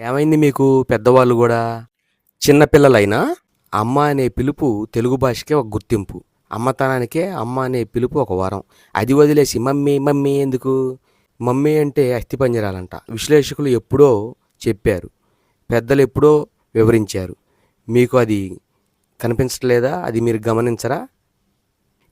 ఏమైంది మీకు పెద్దవాళ్ళు కూడా? చిన్నపిల్లలైనా అమ్మ అనే పిలుపు తెలుగు భాషకే ఒక గుర్తింపు. అమ్మతనానికే అమ్మ అనే పిలుపు ఒక వరం. అది వదిలేసి మమ్మీ మమ్మీ ఎందుకు? మమ్మీ అంటే అస్థిపంజరాలంట. విశ్లేషకులు ఎప్పుడో చెప్పారు. పెద్దలు ఎప్పుడో వివరించారు. మీకు అది కనిపించట్లేదా? అది మీరు గమనించరా?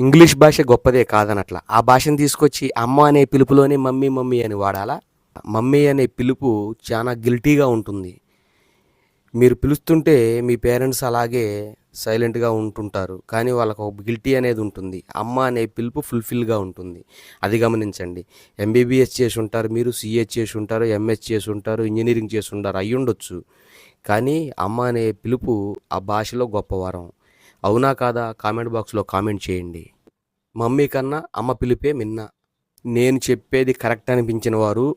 ఇంగ్లీష్ భాష గొప్పదే కాదనట్ల. ఆ భాషను తీసుకొచ్చి అమ్మ అనే పిలుపులోనే మమ్మీ మమ్మీ అని వాడాలా? మమ్మీ అనే పిలుపు చాలా గిల్టీగా ఉంటుంది. మీరు పిలుస్తుంటే మీ పేరెంట్స్ అలాగే సైలెంట్గా ఉంటుంటారు. కానీ వాళ్ళకు ఒక గిల్టీ అనేది ఉంటుంది. అమ్మ అనే పిలుపు ఫుల్ఫిల్గా ఉంటుంది. అది గమనించండి. ఎంబీబీఎస్ చేసి ఉంటారు. మీరు సిఏ చేసి ఉంటారు. ఎంఎస్ చేసి ఉంటారు. ఇంజనీరింగ్ చేసి ఉంటారు. అయి ఉండొచ్చు. కానీ అమ్మ అనే పిలుపు ఆ భాషలో గొప్ప వరం అవునా కాదా? కామెంట్ బాక్స్లో కామెంట్ చేయండి. మమ్మీ కన్నా అమ్మ పిలిపే మిన్న. నేను చెప్పేది కరెక్ట్ అనిపించిన వారు